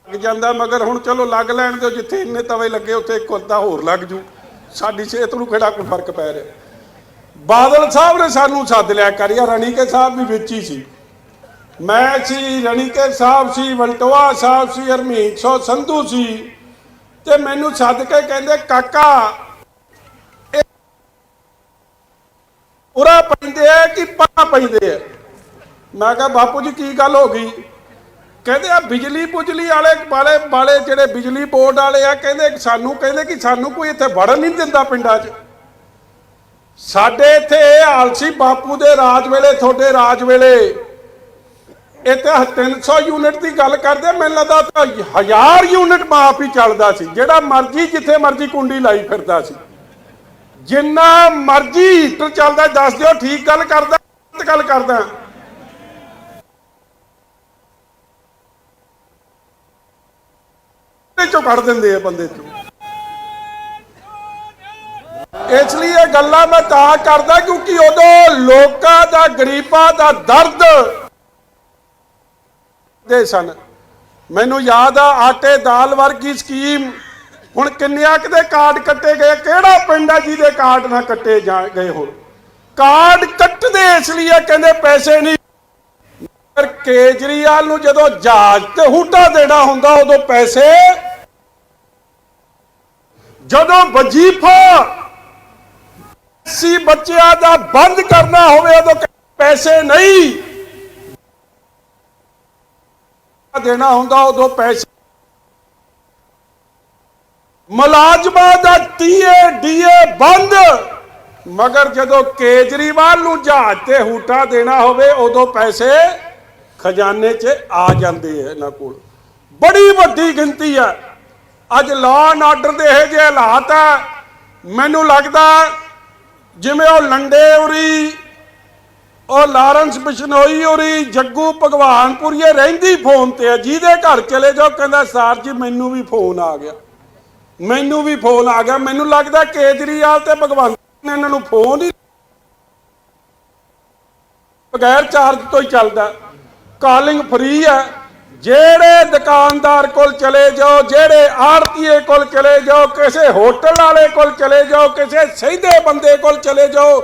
ਲੱਗ ਜਾਂਦਾ, ਮਗਰ ਹੁਣ ਚਲੋ ਲੱਗ ਲੈਣ ਦਿਓ, ਜਿੱਥੇ ਇੰਨੇ ਤਵੇ ਲੱਗੇ, ਉੱਥੇ ਇੱਕ ਅੱਧਾ ਹੋਰ ਲੱਗ ਜੂ। ਸਾਡੀ ਸਿਹਤ ਨੂੰ ਕਿਹੜਾ ਕੋਈ ਫ਼ਰਕ ਪੈ ਰਿਹਾ। ਬਾਦਲ ਸਾਹਿਬ ਨੇ ਸਾਨੂੰ ਸੱਦ ਲਿਆ, ਕਰਿਆ, ਰਣੀਕੇ ਸਾਹਿਬ ਵੀ ਵਿੱਚ ਹੀ ਸੀ। ਮੈਂ ਸੀ ਰਣੀਕੇ ਸਾਹਿਬ ਸੀ, ਵਲਟੋਆ ਸਾਹਿਬ ਸੀ, ਹਰਮੀਤ ਸੋ ਸੰਧੂ ਸੀ। ਤੇ ਮੈਨੂੰ ਸੱਦ ਕੇ ਕਹਿੰਦੇ, ਕਾਕਾ ਉਰਾ ਪੈਂਦੇ ਆ ਕਿ ਪਾ ਪੈਂਦੇ ਆ? ਮੈਂ ਕਿਹਾ, ਬਾਪੂ ਜੀ, ਕੀ ਗੱਲ ਹੋ ਗਈ? ਕਹਿੰਦੇ ਆ ਬਿਜਲੀ ਬੁਜਲੀ ਵਾਲੇ ਵਾਲੇ ਵਾਲੇ ਜਿਹੜੇ ਬਿਜਲੀ ਬੋਰਡ ਵਾਲੇ ਆ, ਕਹਿੰਦੇ ਸਾਨੂੰ, ਕਹਿੰਦੇ ਕਿ ਸਾਨੂੰ ਕੋਈ ਇੱਥੇ ਵੜਨ ਨਹੀਂ ਦਿੰਦਾ ਪਿੰਡਾਂ 'ਚ। ਸਾਡੇ ਇੱਥੇ ਇਹ ਹਾਲ ਸੀ ਬਾਪੂ ਦੇ ਰਾਜ ਵੇਲੇ, ਤੁਹਾਡੇ ਰਾਜ ਵੇਲੇ ਇੱਥੇ 300 ਯੂਨਿਟ ਦੀ ਗੱਲ ਕਰਦੇ ਮੈਨੂੰ ਲੱਗਦਾ ਹਜ਼ਾਰ ਯੂਨਿਟ ਮਾਫ ਹੀ ਚੱਲਦਾ ਸੀ। ਜਿਹੜਾ ਮਰਜ਼ੀ, ਜਿੱਥੇ ਮਰਜ਼ੀ ਕੁੰਡੀ ਲਾਈ ਫਿਰਦਾ ਸੀ। ਜਿੰਨਾ ਮਰਜ਼ੀ ਹੀਟਰ ਚੱਲਦਾ, ਦੱਸ ਦਿਓ, ਠੀਕ ਗੱਲ ਕਰਦਾ, ਗਲਤ ਗੱਲ ਕਰਦਾ। ਚੋਂ ਕੱਢ ਦਿੰਦੇ ਆ ਬੰਦੇ ਚੋਂ। ਇਸ ਲਈ ਇਹ ਗੱਲਾਂ ਮੈਂ ਤਾਂ ਕਰਦਾ ਕਿਉਂਕਿ ਉਦੋਂ ਲੋਕਾਂ ਦਾ, ਗਰੀਬਾਂ ਦਾ ਦਰਦ ਦੇ ਸਨ। ਮੈਨੂੰ ਯਾਦ ਆ, ਆਟੇ ਦਾਲ ਵਰਗੀ ਸਕੀਮ। ਹੁਣ ਕਿੰਨਿਆਂ ਕਿਤੇ ਕਾਰਡ ਕੱਟੇ ਗਏ, ਕਿਹੜਾ ਪਿੰਡ ਆ ਜਿਹਦੇ ਕਾਰਡ ਨਾ ਕੱਟੇ ਜਾ ਗਏ ਹੋਣ? ਕਾਰਡ ਕੱਟਦੇ ਇਸ ਲਈ ਕਹਿੰਦੇ ਪੈਸੇ ਨਹੀਂ। ਪਰ ਕੇਜਰੀਵਾਲ ਨੂੰ ਜਦੋਂ ਜਹਾਜ਼ ਤੇ ਹੂਟਾ ਦੇਣਾ ਹੁੰਦਾ, ਉਦੋਂ ਪੈਸੇ। ਜਦੋਂ ਵਜੀਫਾ ਸੀ ਬੱਚਿਆਂ ਦਾ ਬੰਦ ਕਰਨਾ ਹੋਵੇ, ਉਦੋਂ ਪੈਸੇ ਨਹੀਂ। ਦੇਣਾ ਹੁੰਦਾ ਉਦੋਂ ਪੈਸੇ। ਮੁਲਾਜ਼ਮਾਂ ਦਾ ਟੀਏ ਡੀਏ ਬੰਦ। ਮਗਰ ਜਦੋਂ ਕੇਜਰੀਵਾਲ ਨੂੰ ਜਹਾਜ਼ ਤੇ ਹੂਟਾ ਦੇਣਾ ਹੋਵੇ, ਉਦੋਂ ਪੈਸੇ ਖਜ਼ਾਨੇ 'ਚ ਆ ਜਾਂਦੇ ਆ ਇਹਨਾਂ ਕੋਲ। ਬੜੀ ਵੱਡੀ ਗਿਣਤੀ ਆ। ਅੱਜ ਲਾਅ ਐਂਡ ਆਰਡਰ ਦੇ ਇਹ ਜਿਹੇ ਹਾਲਾਤ ਆ। ਮੈਨੂੰ ਲੱਗਦਾ ਜਿਵੇਂ ਉਹ ਲੰਡੇ ਉਰੀ ਉਹ ਲਾਰੈਂਸ ਬਿਸ਼ਨੋਈ ਉਰੀ ਜੱਗੂ ਭਗਵਾਨਪੁਰੀਏ ਰਹਿੰਦੀ ਫੋਨ ਤੇ ਆ, ਜਿਹਦੇ ਘਰ ਚਲੇ ਜਾਓ, ਕਹਿੰਦਾ, ਸਰ ਜੀ, ਮੈਨੂੰ ਵੀ ਫੋਨ ਆ ਗਿਆ। ਮੈਨੂੰ ਵੀ ਫੋਨ ਆ ਗਿਆ। ਮੈਨੂੰ ਲੱਗਦਾ ਕੇਜਰੀਵਾਲ ਤੇ ਭਗਵੰਤ ਨੇ ਇਹਨਾਂ ਨੂੰ ਫੋਨ ਹੀ ਬਗੈਰ ਚਾਰਜ ਤੋਂ ਹੀ ਚੱਲਦਾ। ਕਾਲਿੰਗ ਫ੍ਰੀ ਹੈ ਜਿਹੜੇ ਦੁਕਾਨਦਾਰ ਕੋਲ ਚਲੇ ਜਾਓ, ਜਿਹੜੇ ਆੜਤੀਏ ਕੋਲ ਚਲੇ ਜਾਓ, ਕਿਸੇ ਹੋਟਲ ਵਾਲੇ ਕੋਲ ਚਲੇ ਜਾਓ, ਕਿਸੇ ਸਹੀਦੇ ਬੰਦੇ ਕੋਲ ਚਲੇ ਜਾਓ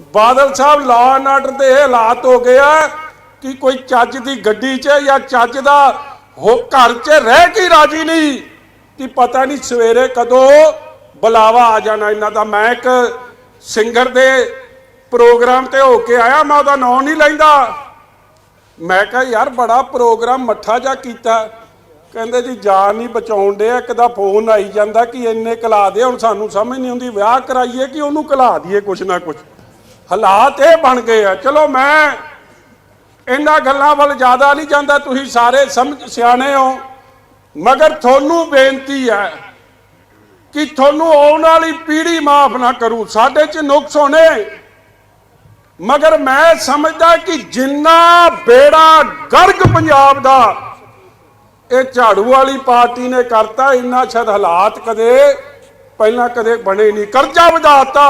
Badal Sahib law and order ਦੇ ਇਹ ਹਾਲਾਤ ਹੋ ਗਏ ਗਿਆ ਕਿ ਕੋਈ ਚੱਜ ਦੀ ਗੱਡੀ 'ਚ ਜਾਂ ਚੱਜ ਦਾ ਹੋ ਘਰ 'ਚ ਰਹਿ ਕੇ ਰਾਜੀ ਨਹੀਂ। ਕਿ ਪਤਾ ਨਹੀਂ ਸਵੇਰੇ ਕਦੋਂ ਬੁਲਾਵਾ ਆ ਜਾਣਾ ਇਹਨਾਂ ਦਾ। ਮੈਂ ਇੱਕ ਸਿੰਗਰ ਦੇ ਪ੍ਰੋਗਰਾਮ ਤੇ ਹੋ ਕੇ ਆਇਆ, ਮੈਂ ਉਹਦਾ ਨਾਂ ਨਹੀਂ ਲੈਂਦਾ। ਮੈਂ ਕਿਹਾ, ਯਾਰ, ਬੜਾ ਪ੍ਰੋਗਰਾਮ ਮੱਠਾ ਜਾ ਕੀਤਾ। ਕਹਿੰਦੇ, ਜੀ, ਜਾਨ ਨਹੀਂ ਬਚਾਉਣ ਦੇ ਇੱਕ ਦਾ ਫੋਨ ਆਈ ਜਾਂਦਾ ਕਿ ਇੰਨੇ ਕਲਾ ਦੇ ਹੁਣ ਸਾਨੂੰ ਸਮਝ ਨਹੀਂ ਆਉਂਦੀ, ਵਿਆਹ ਕਰਾਈਏ ਕਿ ਉਹਨੂੰ ਕਲਾ ਦਈਏ ਕੁਛ ਨਾ ਕੁਛ? ਹਾਲਾਤ ਇਹ ਬਣ ਗਏ ਆ। ਚਲੋ ਮੈਂ ਇਹਨਾਂ ਗੱਲਾਂ ਵੱਲ ਜ਼ਿਆਦਾ ਨਹੀਂ ਜਾਂਦਾ, ਤੁਸੀਂ ਸਾਰੇ ਸਮਝ, ਸਿਆਣੇ ਹੋ। ਮਗਰ ਤੁਹਾਨੂੰ ਬੇਨਤੀ ਹੈ ਕਿ ਤੁਹਾਨੂੰ ਆਉਣ ਵਾਲੀ ਪੀੜ੍ਹੀ ਮਾਫ ਨਾ ਕਰੂ। ਸਾਡੇ 'ਚ ਨੁਕਸ ਹੋਣੇ। ਮਗਰ ਮੈਂ ਸਮਝਦਾ ਕਿ ਜਿੰਨਾ ਬੇੜਾ ਗਰਗ ਪੰਜਾਬ ਦਾ, ਇਹ ਝਾੜੂ ਵਾਲੀ ਪਾਰਟੀ ਨੇ ਕਰਤਾ, ਇੰਨਾ ਸ਼ਾਇਦ ਹਾਲਾਤ ਕਦੇ, ਪਹਿਲਾਂ ਕਦੇ ਬਣੇ ਨਹੀਂ। ਕਰਜ਼ਾ ਵਧਾਤਾ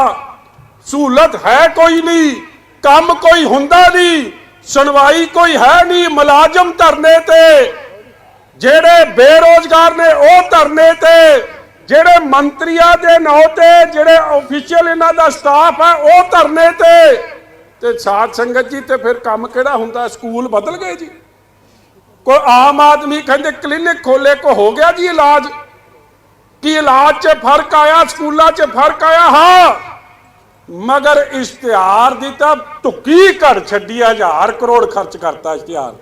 ਸਹੂਲਤ ਹੈ ਕੋਈ ਨਹੀਂ, ਕੰਮ ਕੋਈ ਹੁੰਦਾ ਨਹੀਂ, ਸੁਣਵਾਈ ਕੋਈ ਹੈ ਨਹੀਂ ਮੁਲਾਜ਼ਮ ਧਰਨੇ ਤੇ। ਜਿਹੜੇ ਬੇਰੋਜ਼ਗਾਰ ਨੇ ਉਹ ਧਰਨੇ ਤੇ, ਜਿਹੜੇ ਮੰਤਰੀਆਂ ਦੇ ਨਾਂ ਤੇ, ਜਿਹੜੇ ਅਫੀਸ਼ੀਅਲ ਇਹਨਾਂ ਦਾ ਸਟਾਫ ਹੈ, ਉਹ ਧਰਨੇ ਤੇ। ਤੇ ਸਾਧ ਸੰਗਤ ਜੀ, ਤੇ ਫਿਰ ਕੰਮ ਕਿਹੜਾ ਹੁੰਦਾ? ਸਕੂਲ ਬਦਲ ਗਏ ਜੀ। ਕੋਈ ਆਮ ਆਦਮੀ ਕਹਿੰਦੇ ਕਲੀਨਿਕ ਖੋਲੇ ਕੋ ਹੋ ਗਿਆ ਜੀ ਇਲਾਜ। ਕੀ ਇਲਾਜ 'ਚ ਫ਼ਰਕ ਆਇਆ, ਸਕੂਲਾਂ 'ਚ ਫ਼ਰਕ ਆਇਆ? ਹਾਂ। ਮਗਰ ਇਸ਼ਤਿਹਾਰ ਦੀ ਤਾਂ ਟੁੱਕੀ ਘੜ ਛੱਡੀ ਹਜ਼ਾਰ ਕਰੋੜ ਖਰਚ ਕਰਤਾ ਇਸ਼ਤਿਹਾਰ।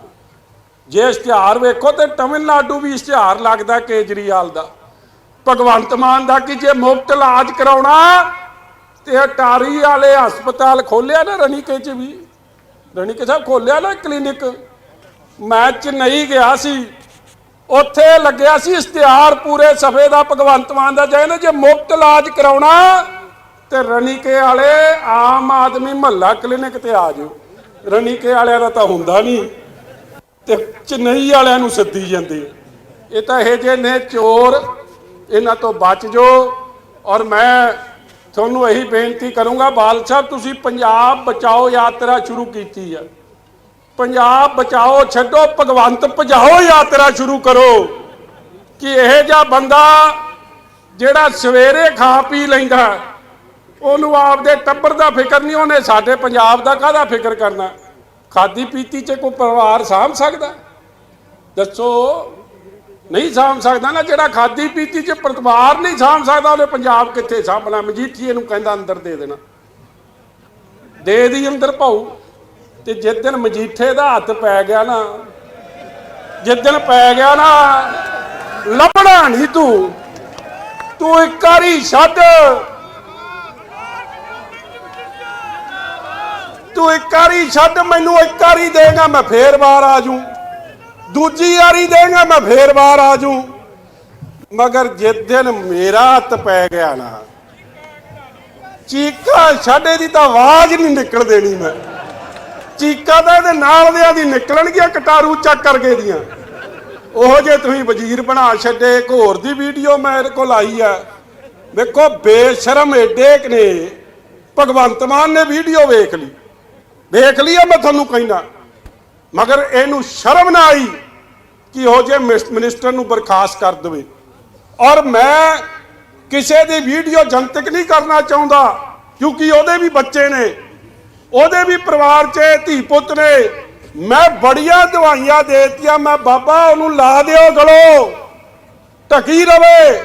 ਜੇ ਇਸ਼ਤਿਹਾਰ ਵੇਖੋ ਤੇ ਤਮਿਲਨਾਡੂ ਵੀ ਇਸ਼ਤਿਹਾਰ ਲੱਗਦਾ ਕੇਜਰੀਵਾਲ ਦਾ। ਭਗਵੰਤ ਮਾਨ ਦਾ ਕਿ ਜੇ ਮੁਫਤ ਇਲਾਜ ਕਰਾਉਣਾ ਤੇ ਅਟਾਰੀ ਵਾਲੇ ਹਸਪਤਾਲ ਖੋਲਿਆ ਨਾ ਰਣੀਕੇ ਚ ਵੀ। ਰਣੀਕੇ ਸਾਹਿਬ ਖੋਲਿਆ ਨਾ ਕਲੀਨਿਕ। ਮੈਂ ਚੇਨਈ ਗਿਆ ਸੀ। ਉੱਥੇ ਲੱਗਿਆ ਸੀ ਇਸ਼ਤਿਹਾਰ ਪੂਰੇ ਸਫੇ ਦਾ ਭਗਵੰਤ ਮਾਨ ਦਾ। ਜਾਇ ਨਾ ਜੇ ਮੁਫਤ ਇਲਾਜ ਕਰਾਉਣਾ ਤੇ ਰਣੀਕੇ ਵਾਲੇ ਆਮ ਆਦਮੀ ਮਹੱਲਾ ਕਲੀਨਿਕ ਤੇ ਆ ਜਾਓ। ਰਣੀਕੇ ਵਾਲਿਆਂ ਦਾ ਤਾਂ ਹੁੰਦਾ ਨਹੀਂ ਤੇ ਚੇਨਈ ਵਾਲਿਆਂ ਨੂੰ ਸੱਦੀ ਜਾਂਦੇ। ਇਹ ਤਾਂ ਇਹ ਜੇ ਨੇ ਚੋਰ, ਇਹਨਾਂ ਤੋਂ ਬਚ ਜੋ। ਔਰ ਮੈਂ ਤੁਹਾਨੂੰ ਇਹੀ ਬੇਨਤੀ ਕਰੂੰਗਾ, ਬਾਲ ਸਾਹਿਬ, ਤੁਸੀਂ ਪੰਜਾਬ ਬਚਾਓ ਯਾਤਰਾ ਸ਼ੁਰੂ ਕੀਤੀ ਆ। ਪੰਜਾਬ ਬਚਾਓ ਛੱਡੋ, ਭਗਵੰਤ ਭਜਾਓ ਯਾਤਰਾ ਸ਼ੁਰੂ ਕਰੋ। ਕਿ ਇਹ ਜਿਹਾ ਬੰਦਾ ਜਿਹੜਾ ਸਵੇਰੇ ਖਾ ਪੀ ਲੈਂਦਾ ਉਹਨੂੰ ਆਪਦੇ ਟੱਬਰ ਦਾ ਫਿਕਰ ਨਹੀਂ, ਉਹਨੇ ਸਾਡੇ ਪੰਜਾਬ ਦਾ ਕਾਹਦਾ ਫਿਕਰ ਕਰਨਾ? ਖਾਦੀ ਪੀਤੀ 'ਚ ਕੋਈ ਪਰਿਵਾਰ ਸਾਂਭ ਸਕਦਾ? ਦੱਸੋ, ਨਹੀਂ ਸਾਂਭ ਸਕਦਾ ਨਾ, ਜਿਹੜਾ ਖਾਦੀ ਪੀਤੀ 'ਚ ਪਰਿਵਾਰ ਨਹੀਂ ਸਾਂਭ ਸਕਦਾ, ਉਹਨੇ ਪੰਜਾਬ ਕਿੱਥੇ ਸਾਂਭਣਾ? ਮਜੀਠੀਏ ਨੂੰ ਕਹਿੰਦਾ ਅੰਦਰ ਦੇ ਦੇਣਾ। ਦੇ ਦੀ ਅੰਦਰ ਭਾਉ। ਤੇ ਜਿਸ ਦਿਨ ਮਜੀਠੇ ਦਾ ਹੱਥ ਪੈ ਗਿਆ ਨਾ, ਜਿਸ ਦਿਨ ਪੈ ਗਿਆ ਨਾ, ਲੱਭਣਾ ਨਹੀਂ ਤੂੰ। ਤੂੰ ਇੱਕ ਵਾਰੀ ਛੱਡ। ਤੂੰ ਇੱਕ ਵਾਰੀ ਛੱਡ, ਮੈਨੂੰ ਇੱਕ ਵਾਰੀ ਦੇਗਾ, ਮੈਂ ਫੇਰ ਵਾਰ ਆ ਜੂ ਦੂਜੀ ਵਾਰੀ ਦੇਗਾ, ਮੈਂ ਫੇਰ ਵਾਰ ਆ ਜੂ ਮਗਰ ਜਿਸ ਦਿਨ ਮੇਰਾ ਹੱਥ ਪੈ ਗਿਆ ਨਾ, ਚੀਕਾ ਛੱਡੇ ਦੀ ਤਾਂ ਆਵਾਜ਼ ਨਹੀਂ ਨਿਕਲ ਦੇਣੀ ਮੈਂ। ਚੀਕਾ ਤਾਂ ਇਹਦੇ ਨਾਲ ਦਿਆਂ ਦੀ ਨਿਕਲਣਗੀਆਂ, ਕਟਾਰੂ ਚੱਕ ਕਰਕੇ ਦੀਆਂ। ਉਹ ਜੇ ਤੁਸੀਂ ਵਜ਼ੀਰ ਬਣਾ ਛੱਡੇ, ਇੱਕ ਹੋਰ ਦੀ ਵੀਡੀਓ ਮੇਰੇ ਕੋਲ ਆਈ ਆ। ਵੇਖੋ, ਬੇਸ਼ਰਮ ਏਡੇ ਨੇ, ਭਗਵੰਤ ਮਾਨ ਨੇ ਵੀਡੀਓ ਵੇਖ ਲਈ। ਵੇਖ ਲਈ ਮੈਂ ਤੁਹਾਨੂੰ ਕਹਿੰਦਾ। ਮਗਰ ਇਹਨੂੰ ਸ਼ਰਮ ਨਾ ਆਈ ਕਿ ਉਹ ਜੇ ਮਿਸ- ਮਿਨਿਸਟਰ ਨੂੰ ਬਰਖਾਸਤ ਕਰ ਦੇਵੇ। ਔਰ ਮੈਂ ਕਿਸੇ ਦੀ ਵੀਡੀਓ ਜਨਤਕ ਨਹੀਂ ਕਰਨਾ ਚਾਹੁੰਦਾ, ਕਿਉਂਕਿ ਉਹਦੇ ਵੀ ਬੱਚੇ ਨੇ। ਉਹਦੇ ਵੀ ਪਰਿਵਾਰ 'ਚ ਧੀ ਪੁੱਤ ਨੇ। ਮੈਂ ਬੜੀਆਂ ਦਵਾਈਆਂ ਦੇਤੀਆਂ, ਮੈਂ ਬਾਬਾ ਉਹਨੂੰ ਲਾ ਦਿਓ ਗਲੋ। ਢਕੀ ਰਵੇ।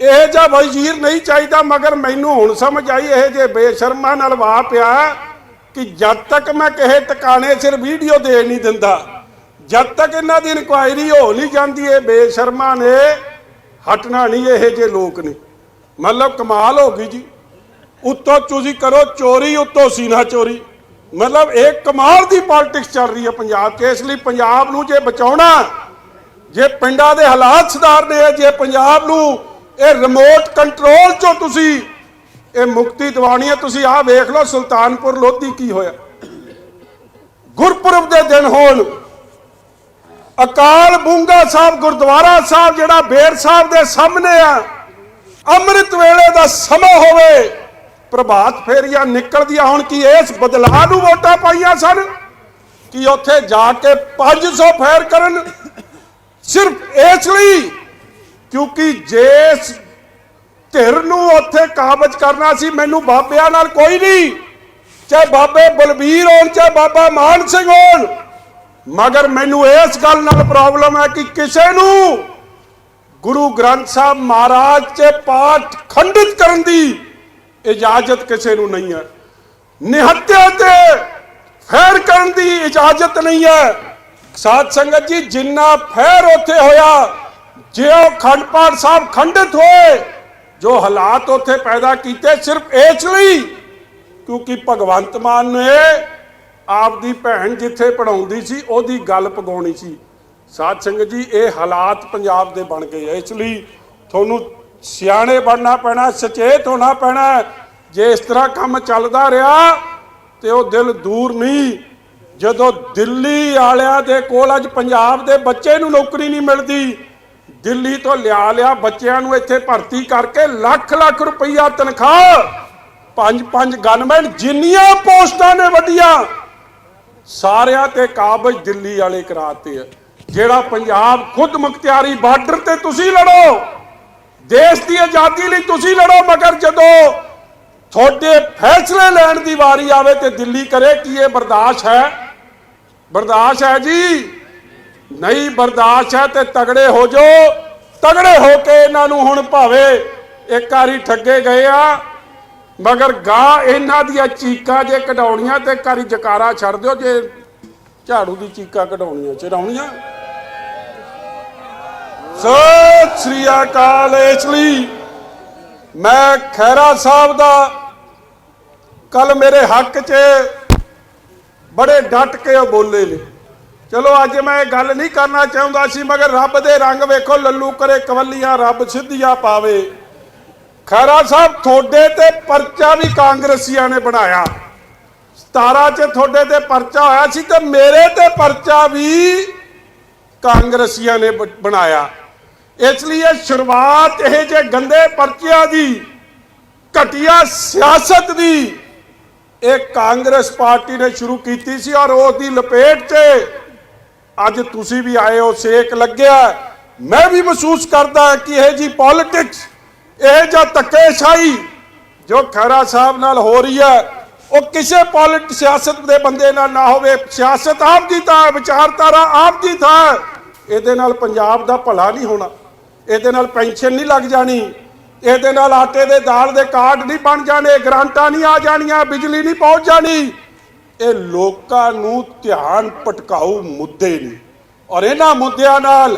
ਇਹ ਜਿਹਾ ਵਜ਼ੀਰ ਨਹੀਂ ਚਾਹੀਦਾ, ਮਗਰ ਮੈਨੂੰ ਹੁਣ ਸਮਝ ਆਈ, ਇਹ ਜੇ ਬੇਸ਼ਰਮਾਂ ਨਾਲ ਵਾਹ ਪਿਆ ਕਿ ਜਦ ਤੱਕ ਮੈਂ ਕਿਸੇ ਟਿਕਾਣੇ ਸਿਰ ਵੀਡੀਓ ਦੇ ਨਹੀਂ ਦਿੰਦਾ, ਜਦ ਤੱਕ ਇਹਨਾਂ ਦੀ ਇਨਕੁਆਇਰੀ ਹੋ ਨਹੀਂ ਜਾਂਦੀ, ਇਹ ਬੇਸ਼ਰਮਾ ਨੇ ਹਟਣਾ ਨਹੀਂ, ਇਹ ਜੇ ਲੋਕ ਨੇ। ਮਤਲਬ ਕਮਾਲ ਹੋ ਗਈ ਜੀ। ਉੱਤੋਂ ਤੁਸੀਂ ਕਰੋ ਚੋਰੀ, ਉੱਤੋਂ ਸੀਨਾ ਚੋਰੀ। ਮਤਲਬ ਇਹ ਕਮਾਲ ਦੀ ਪੋਲਿਟਿਕਸ ਚੱਲ ਰਹੀ ਹੈ ਪੰਜਾਬ 'ਚ। ਇਸ ਲਈ ਪੰਜਾਬ ਨੂੰ ਜੇ ਬਚਾਉਣਾ, ਜੇ ਪਿੰਡਾਂ ਦੇ ਹਾਲਾਤ ਸੁਧਾਰਨੇ ਆ, ਜੇ ਪੰਜਾਬ ਨੂੰ ਇਹ ਰਿਮੋਟ ਕੰਟਰੋਲ ਚੋਂ ਤੁਸੀਂ ਇਹ ਮੁਕਤੀ ਦਿਵਾਉਣੀ ਹੈ। ਤੁਸੀਂ ਆਹ ਵੇਖ ਲਓ ਸੁਲਤਾਨਪੁਰ ਲੋਧੀ ਕੀ ਹੋਇਆ। ਗੁਰਪੁਰਬ ਦੇ ਦਿਨ ਹੋਣ ਅਕਾਲ ਬੁੰਗਾ ਸਾਹਿਬ, ਗੁਰਦੁਆਰਾ ਸਾਹਿਬ ਜਿਹੜਾ ਬੇਰ ਸਾਹਿਬ ਦੇ ਸਾਹਮਣੇ ਆ, ਅੰਮ੍ਰਿਤ ਵੇਲੇ ਦਾ ਸਮਾਂ ਹੋਵੇ, ਪ੍ਰਭਾਤ ਫੇਰੀਆਂ ਨਿਕਲਦੀਆਂ ਹੁਣ ਕੀ ਇਸ ਬਦਲਾਅ ਨੂੰ ਵੋਟਾਂ ਪਾਈਆਂ ਸਨ ਕਿ ਉੱਥੇ ਜਾ ਕੇ 500 ਫੇਰ ਕਰਨ। ਸਿਰਫ ਇਸ ਲਈ ਕਿਉਂਕਿ ਜੇ ਧਿਰ ਨੂੰ ਉੱਥੇ ਕਾਬਜ ਕਰਨਾ ਸੀ, ਮੈਨੂੰ ਬਾਬਿਆਂ ਨਾਲ ਕੋਈ ਨਹੀਂ। ਚਾਹੇ ਬਾਬੇ ਬਲਬੀਰ ਹੋਣ, ਚਾਹੇ ਬਾਬਾ ਮਾਨ ਸਿੰਘ ਹੋਣ, ਮਗਰ ਮੈਨੂੰ ਇਸ ਗੱਲ ਨਾਲ ਪ੍ਰੋਬਲਮ ਹੈ ਕਿ ਕਿਸੇ ਨੂੰ ਗੁਰੂ ਗ੍ਰੰਥ ਸਾਹਿਬ ਮਹਾਰਾਜ ਦੇ ਪਾਠ ਖੰਡਿਤ ਕਰਨ ਦੀ ਇਜਾਜ਼ਤ ਕਿਸੇ ਨੂੰ ਨਹੀਂ ਹੈ। ਨਿਹੱਤਿਆ ਤੇ ਫੇਰ ਕਰਨ ਦੀ ਇਜਾਜ਼ਤ ਨਹੀਂ ਹੈ। ਸਾਧ ਸੰਗਤ ਜੀ, ਜਿੰਨਾ ਫੇਰ ਉੱਥੇ ਹੋਇਆ ਜੇ ਉਹ ਖੰਡ ਪਾਠ ਸਾਹਿਬ ਖੰਡਿਤ ਹੋਏ ਜੋ ਹਾਲਾਤ ਉੱਥੇ ਪੈਦਾ ਕੀਤੇ ਸਿਰਫ ਇਸ ਲਈ, ਕਿਉਂਕਿ ਭਗਵੰਤ ਮਾਨ ਨੇ ਆਪਦੀ ਭੈਣ ਜਿੱਥੇ ਪੜਾਉਂਦੀ ਸੀ, ਉਹਦੀ ਗੱਲ ਪਗਾਉਣੀ ਸੀ। ਸਾਧ ਸੰਗਤ ਜੀ, ਇਹ ਹਾਲਾਤ ਪੰਜਾਬ ਦੇ ਬਣ ਗਏ ਆ। ਇਸ ਲਈ ਤੁਹਾਨੂੰ ਸਿਆਣੇ ਬਣਨਾ ਪੈਣਾ, ਸੁਚੇਤ ਹੋਣਾ ਪੈਣਾ ਜੇ ਇਸ ਤਰ੍ਹਾਂ ਕੰਮ ਚੱਲਦਾ ਰਿਹਾ, ਤੇ ਉਹ ਦਿਲ ਦੂਰ ਨਹੀਂ। ਜਦੋਂ ਦਿੱਲੀ ਵਾਲਿਆਂ ਦੇ ਕੋਲ ਅੱਜ ਪੰਜਾਬ ਦੇ ਬੱਚੇ ਨੂੰ ਨੌਕਰੀ ਨਹੀਂ ਮਿਲਦੀ ਦਿੱਲੀ ਤੋਂ ਲਿਆ ਲਿਆ ਬੱਚਿਆਂ ਨੂੰ ਇੱਥੇ ਭਰਤੀ ਕਰਕੇ ਲੱਖ ਲੱਖ ਰੁਪਈਆ ਤਨਖਾਹ। ਪੰਜ ਪੰਜ ਗਨਮੈਨ ਜਿੰਨੀਆਂ ਪੋਸਟਾਂ ਨੇ ਵੱਡੀਆਂ, ਸਾਰਿਆਂ ਤੇ ਕਾਬਜ ਦਿੱਲੀ ਵਾਲੇ ਕਰਾਤੇ ਆ। ਜਿਹੜਾ ਪੰਜਾਬ ਖੁਦ ਮੁਖਤਿਆਰੀ ਬਾਰਡਰ ਤੇ ਤੁਸੀਂ ਲੜੋ, ਦੇਸ਼ ਦੀ ਆਜ਼ਾਦੀ ਲਈ ਤੁਸੀਂ ਲੜੋ, ਮਗਰ ਜਦੋਂ ਤੁਹਾਡੇ ਫੈਸਲੇ ਲੈਣ ਦੀ ਵਾਰੀ ਆਵੇ ਤੇ ਦਿੱਲੀ ਕਰੇ, ਕੀ ਇਹ ਬਰਦਾਸ਼ਤ ਹੈ? ਬਰਦਾਸ਼ਤ ਹੈ ਜੀ। ਨਹੀਂ ਬਰਦਾਸ਼ਤ ਹੈ ਤੇ ਤਗੜੇ ਹੋ ਜਾਓ। ਤਗੜੇ ਹੋ ਕੇ ਇਹਨਾਂ ਨੂੰ ਹੁਣ ਭਾਵੇਂ ਇੱਕ ਵਾਰੀ ਠੱਗੇ ਗਏ ਆ, ਮਗਰ ਗਾ ਇਹਨਾਂ ਦੀਆਂ ਚੀਕਾਂ ਜੇ ਕਢਾਉਣੀਆਂ ਤੇ ਘਰੀ ਜਕਾਰਾ ਛੱਡ ਦਿਓ, ਜੇ ਝਾੜੂ ਦੀ ਚੀਕਾਂ ਕਢਾਉਣੀਆਂ ਚੜਾਉਣੀਆਂ ਸਤਿ ਸ੍ਰੀ ਅਕਾਲ, ਇਸ ਲਈ ਮੈਂ ਖੈਰਾ ਸਾਹਿਬ ਦਾ ਕੱਲ ਮੇਰੇ ਹੱਕ 'ਚ ਬੜੇ ਡਟ ਕੇ ਉਹ ਬੋਲੇ ਨੇ। ਚਲੋ ਅੱਜ ਮੈਂ ਇਹ ਗੱਲ ਨਹੀਂ ਕਰਨਾ ਚਾਹੁੰਦਾ ਸੀ, ਮਗਰ ਰੱਬ ਦੇ ਰੰਗ ਵੇਖੋ, ਲੱਲੂ ਕਰੇ ਕਵੱਲੀਆਂ, ਰੱਬ ਸਿੱਧੀਆਂ ਪਾਵੇ। ਖੈਰਾ ਸਾਹਿਬ, ਤੁਹਾਡੇ ਤੇ ਪਰਚਾ ਵੀ ਕਾਂਗਰਸੀਆਂ ਨੇ ਬਣਾਇਆ। 17 ਚ ਤੁਹਾਡੇ ਤੇ ਪਰਚਾ ਹੋਇਆ ਸੀ ਤੇ ਮੇਰੇ ਤੇ ਪਰਚਾ ਵੀ ਕਾਂਗਰਸੀਆਂ ਨੇ ਬਣਾਇਆ। ਇਸ ਲਈ ਸ਼ੁਰੂਆਤ ਇਹ ਜੇ ਗੰਦੇ ਪਰਚਿਆਂ ਦੀ, ਘਟੀਆ ਸਿਆਸਤ ਦੀ, ਇਹ ਕਾਂਗਰਸ ਪਾਰਟੀ ਨੇ ਸ਼ੁਰੂ ਕੀਤੀ ਸੀ ਔਰ ਉਸ ਦੀ ਲਪੇਟ 'ਚ ਅੱਜ ਤੁਸੀਂ ਵੀ ਆਏ ਹੋ, ਸੇਕ ਲੱਗਿਆ ਮੈਂ ਵੀ ਮਹਿਸੂਸ ਕਰਦਾ ਕਿ ਇਹ ਜੀ ਪੋਲਿਟਿਕਸ ਇਹ ਜਾਂ ਧੱਕੇਸ਼ਾਹੀ ਜੋ ਖੈਰਾ ਸਾਹਿਬ ਨਾਲ ਹੋ ਰਹੀ ਹੈ, ਉਹ ਕਿਸੇ ਪੋਲਿਟ ਸਿਆਸਤ ਦੇ ਬੰਦੇ ਨਾਲ ਨਾ ਹੋਵੇ। ਸਿਆਸਤ ਆਪ ਦੀ ਤਾਂ ਵਿਚਾਰਧਾਰਾ ਆਪ ਦੀ ਥਾਂ ਇਹਦੇ ਨਾਲ ਪੰਜਾਬ ਦਾ ਭਲਾ ਨਹੀਂ ਹੋਣਾ। ਇਹਦੇ ਨਾਲ ਪੈਨਸ਼ਨ ਨਹੀਂ ਲੱਗ ਜਾਣੀ। ਇਹਦੇ ਨਾਲ ਆਟੇ ਦੇ ਦਾਲ ਦੇ ਕਾਰਡ ਨਹੀਂ ਬਣ ਜਾਣੇ, ਗ੍ਰਾਂਟਾਂ ਨਹੀਂ ਆ ਜਾਣੀਆਂ, ਬਿਜਲੀ ਨਹੀਂ ਪਹੁੰਚ ਜਾਣੀ। ਇਹ ਲੋਕਾਂ ਨੂੰ ਧਿਆਨ ਭਟਕਾਊ ਮੁੱਦੇ ਨੇ। ਔਰ ਇਹਨਾਂ ਮੁੱਦਿਆਂ ਨਾਲ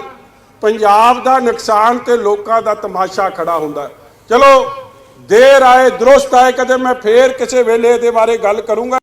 ਪੰਜਾਬ ਦਾ ਨੁਕਸਾਨ ਤੇ ਲੋਕਾਂ ਦਾ ਤਮਾਸ਼ਾ ਖੜਾ ਹੁੰਦਾ ਚਲੋ, ਦੇਰ ਆਏ, ਦਰੁਸਤ ਆਏ, ਕਦੇ ਮੈਂ ਫੇਰ ਕਿਸੇ ਵੇਲੇ ਇਹਦੇ ਬਾਰੇ ਗੱਲ ਕਰੂੰਗਾ।